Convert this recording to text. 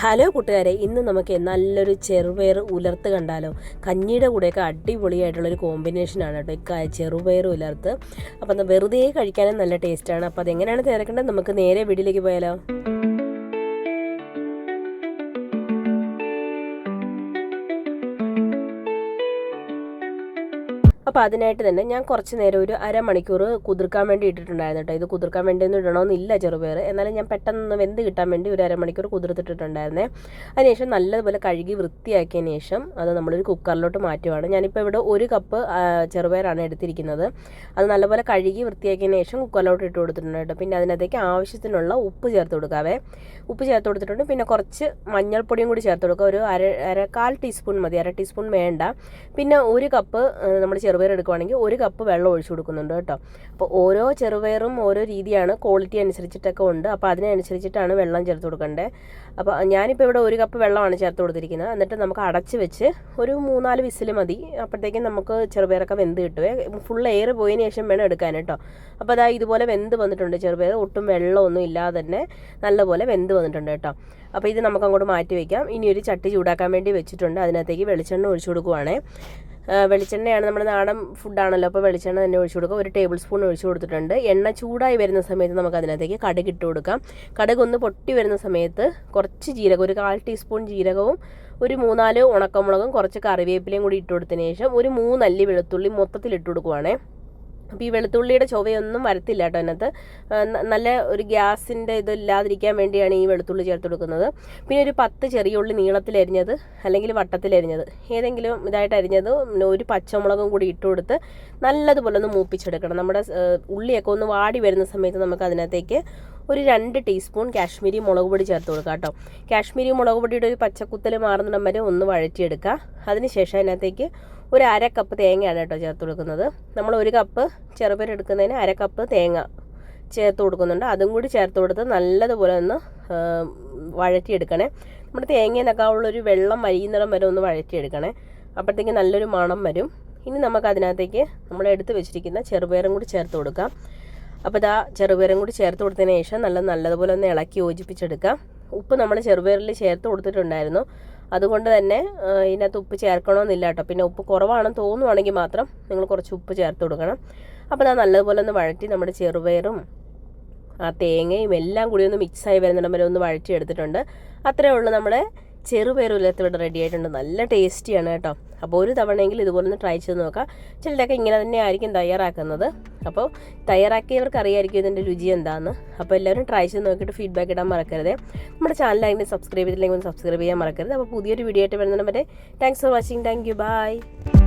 Hello കൂട്ടുകാരെ ഇന്ന് നമുക്ക് നല്ലൊരു ചെറുപയർ ഉലർത്ത് കണ്ടാലോ? കഞ്ഞിയുടെ കൂടെയൊക്കെ അടിപൊളിയായിട്ടുള്ളൊരു കോമ്പിനേഷനാണ് കേട്ടോ ഈ ചെറുപയർ ഉലർത്ത്. അപ്പം വെറുതെ കഴിക്കാനും നല്ല ടേസ്റ്റാണ് അപ്പോൾ അതെങ്ങനെയാണ് തിരക്കേണ്ടത്? നമുക്ക് നേരെ വീട്ടിലേക്ക് പോയാലോ. അപ്പോൾ അതിനായിട്ട് തന്നെ ഞാൻ കുറച്ച് നേരം ഒരു അരമണിക്കൂർ കുതിർക്കാൻ വേണ്ടി ഇട്ടിട്ടുണ്ടായിരുന്നു കേട്ടോ ഇത് കുതിർക്കാൻ വേണ്ടി ഒന്നും ഇടണമെന്നില്ല ചെറുപയർ എന്നാലും ഞാൻ പെട്ടെന്ന് വെന്ത് കിട്ടാൻ വേണ്ടി ഒരു അരമണിക്കൂർ കുതിർത്തിട്ടിട്ടുണ്ടായിരുന്നേ. അതിനുശേഷം നല്ലതുപോലെ കഴുകി വൃത്തിയാക്കിയതിന് ശേഷം അത് നമ്മളൊരു കുക്കറിലോട്ട് മാറ്റുവാണ്. ഞാനിപ്പോൾ ഇവിടെ ഒരു കപ്പ് ചെറുപേരാണ് എടുത്തിരിക്കുന്നത്. അത് നല്ലപോലെ കഴുകി വൃത്തിയാക്കിയതിന് ശേഷം കുക്കറിലോട്ട് ഇട്ട് കൊടുത്തിട്ടുണ്ട് കേട്ടോ പിന്നെ അതിനകത്തേക്ക് ആവശ്യത്തിനുള്ള ഉപ്പ് ചേർത്ത് കൊടുക്കാവേ. ഉപ്പ് ചേർത്ത് കൊടുത്തിട്ടുണ്ട്. പിന്നെ കുറച്ച് മഞ്ഞൾപ്പൊടിയും കൂടി ചേർത്ത് കൊടുക്കുക. ഒരു അര അര കാൽ ടീസ്പൂൺ മതി. അര ടീസ്പൂൺ വേണ്ട. പിന്നെ ഒരു കപ്പ് നമ്മൾ ചെറുപയർ എടുക്കുവാണെങ്കിൽ ഒരു കപ്പ് വെള്ളം ഒഴിച്ചു കൊടുക്കുന്നുണ്ട് കേട്ടോ. അപ്പോൾ ഓരോ ചെറുപയറും ഓരോ രീതിയാണ് ക്വാളിറ്റി അനുസരിച്ചിട്ടൊക്കെ ഉണ്ട്. അപ്പോൾ അതിനനുസരിച്ചിട്ടാണ് വെള്ളം ചേർത്ത് കൊടുക്കേണ്ടത് അപ്പോൾ ഞാനിപ്പോൾ ഇവിടെ ഒരു കപ്പ് വെള്ളമാണ് ചേർത്ത് കൊടുത്തിരിക്കുന്നത്. എന്നിട്ട് നമുക്ക് അടച്ച് വെച്ച് ഒരു മൂന്നാൽ വിസിൽ മതി. അപ്പോഴത്തേക്കും നമുക്ക് ചെറുപയറൊക്കെ വെന്ത് കിട്ടുവേ. ഫുൾ എയർ പോയതിന് ശേഷം വേണം എടുക്കാൻ കേട്ടോ. അപ്പോൾ അതാ ഇതുപോലെ വെന്ത് വന്നിട്ടുണ്ട് ചെറുപയർ. ഒട്ടും വെള്ളമൊന്നും ഇല്ലാതെ തന്നെ നല്ലപോലെ വെന്ത് വന്നിട്ടുണ്ട് കേട്ടോ. അപ്പോൾ ഇത് നമുക്ക് അങ്ങോട്ട് മാറ്റി വയ്ക്കാം ഇനി ഒരു ചട്ടി ചൂടാക്കാൻ വേണ്ടി വെച്ചിട്ടുണ്ട്. അതിനകത്തേക്ക് വെളിച്ചെണ്ണ ഒഴിച്ചു കൊടുക്കുവാണേ. വെളിച്ചെണ്ണയാണ് നമ്മുടെ നാടൻ ഫുഡാണല്ലോ അപ്പോൾ വെളിച്ചെണ്ണ തന്നെ ഒഴിച്ചു കൊടുക്കുക ഒരു ടേബിൾ സ്പൂൺ ഒഴിച്ചു കൊടുത്തിട്ടുണ്ട്. എണ്ണ ചൂടായി വരുന്ന സമയത്ത് നമുക്ക് അതിനകത്തേക്ക് കടുക് ഇട്ട് കൊടുക്കാം. കടുക് ഒന്ന് പൊട്ടി വരുന്ന സമയത്ത് കുറച്ച് ജീരകം ഒരു കാൽ ടീസ്പൂൺ ജീരകവും ഒരു മൂന്നാൽ ഉണക്കമുളകും കുറച്ച് കറിവേപ്പിലയും കൂടി ഇട്ട് കൊടുത്തതിന് ശേഷം ഒരു മൂന്നല്ലി വെളുത്തുള്ളി മൊത്തത്തിൽ ഇട്ട് കൊടുക്കുവാണേ. അപ്പോൾ ഈ വെളുത്തുള്ളിയുടെ ചൊവയൊന്നും വരത്തില്ല കേട്ടോ അതിനകത്ത്. നല്ല ഒരു ഗ്യാസിന്റെ ഇതില്ലാതിരിക്കാൻ വേണ്ടിയാണ് ഈ വെളുത്തുള്ളി ചേർത്ത് കൊടുക്കുന്നത്. പിന്നെ ഒരു പത്ത് ചെറിയ ഉള്ളി നീളത്തിൽ നീളത്തിലരിഞ്ഞത് അല്ലെങ്കിൽ വട്ടത്തിൽ വട്ടത്തിലരിഞ്ഞത് ഏതെങ്കിലും ഇതായിട്ട് അരിഞ്ഞത് ഒരു പച്ചമുളകും കൂടി ഇട്ട് കൊടുത്ത് നല്ലതുപോലെ ഒന്ന് മൂപ്പിച്ചെടുക്കണം. നമ്മുടെ ഉള്ളിയൊക്കെ ഒന്ന് വാടി വരുന്ന സമയത്ത് നമുക്ക് അതിനകത്തേക്ക് ഒരു രണ്ട് ടീസ്പൂൺ കാശ്മീരി മുളക് പൊടി ചേർത്ത് കൊടുക്കുക കേട്ടോ. കാശ്മീരി മുളക് പൊടിയുടെ ഒരു പച്ചക്കുത്തൽ മാറുന്നിടം വരെ ഒന്ന് വഴറ്റിയെടുക്കുക. അതിനുശേഷം അതിനകത്തേക്ക് ഒരു അര കപ്പ് തേങ്ങയാണ് കേട്ടോ ചേർത്ത് കൊടുക്കുന്നത്. നമ്മൾ ഒരു കപ്പ് ചെറുപയർ എടുക്കുന്നതിന് അര കപ്പ് തേങ്ങ ചേർത്ത് കൊടുക്കുന്നുണ്ട്. അതും കൂടി ചേർത്ത് കൊടുത്ത് നല്ലതുപോലെ ഒന്ന് വഴറ്റിയെടുക്കണേ. നമ്മുടെ തേങ്ങയെന്നൊക്കെ ഉള്ളൊരു വെള്ളം വരിയുന്നിടം വരെ ഒന്ന് വഴറ്റിയെടുക്കണേ. അപ്പോഴത്തേക്ക് നല്ലൊരു മണം വരും. ഇനി നമുക്ക് അതിനകത്തേക്ക് നമ്മൾ എടുത്ത് വെച്ചിരിക്കുന്ന ചെറുപയറും കൂടി ചേർത്ത് കൊടുക്കാം. അപ്പോൾ ഇതാ ചെറുപയറും കൂടി ചേർത്ത് കൊടുത്തതിന് ശേഷം നല്ല നല്ലതുപോലെ ഒന്ന് ഇളക്കി യോജിപ്പിച്ചെടുക്കാം. ഉപ്പ് നമ്മൾ ചെറുപയറിൽ ചേർത്ത് കൊടുത്തിട്ടുണ്ടായിരുന്നു. അതുകൊണ്ട് തന്നെ ഇതിനകത്ത് ഉപ്പ് ചേർക്കണമെന്നില്ല കേട്ടോ. പിന്നെ ഉപ്പ് കുറവാണെന്ന് തോന്നുവാണെങ്കിൽ മാത്രം നിങ്ങൾ കുറച്ച് ഉപ്പ് ചേർത്ത് കൊടുക്കണം. അപ്പോൾ ഇതാ നല്ലതുപോലെ ഒന്ന് വഴറ്റി നമ്മുടെ ചെറുപയറും ആ തേങ്ങയും എല്ലാം കൂടി ഒന്ന് മിക്സായി വരുന്നിടം വരെ ഒന്ന് വഴറ്റി എടുത്തിട്ടുണ്ട് അത്രയേ ഉള്ളൂ നമ്മുടെ ചെറുപയർ ഉലത്ത് ഇവിടെ റെഡി ആയിട്ടുണ്ട്. നല്ല ടേസ്റ്റിയാണ് കേട്ടോ. അപ്പോൾ ഒരു തവണയെങ്കിലും ഇതുപോലെ ഒന്ന് ട്രൈ ചെയ്ത് നോക്കാം. ചിലരൊക്കെ ഇങ്ങനെ തന്നെ ആയിരിക്കും തയ്യാറാക്കുന്നത്. അപ്പോൾ തയ്യാറാക്കിയവർക്ക് അറിയായിരിക്കും ഇതിന്റെ രുചി എന്താണെന്ന് അപ്പോൾ എല്ലാവരും ട്രൈ ചെയ്ത് നോക്കിയിട്ട് ഫീഡ്ബാക്ക് ഇടാൻ മറക്കരുത്. നമ്മുടെ ചാനലായിട്ട് സബ്സ്ക്രൈബ് ചെയ്തില്ലെങ്കിൽ ഒന്ന് സബ്സ്ക്രൈബ് ചെയ്യാൻ മറക്കരുത്. അപ്പോൾ പുതിയൊരു വീഡിയോ ആയിട്ട് വരുന്നതിന് വരെ thanks for watching thank you bye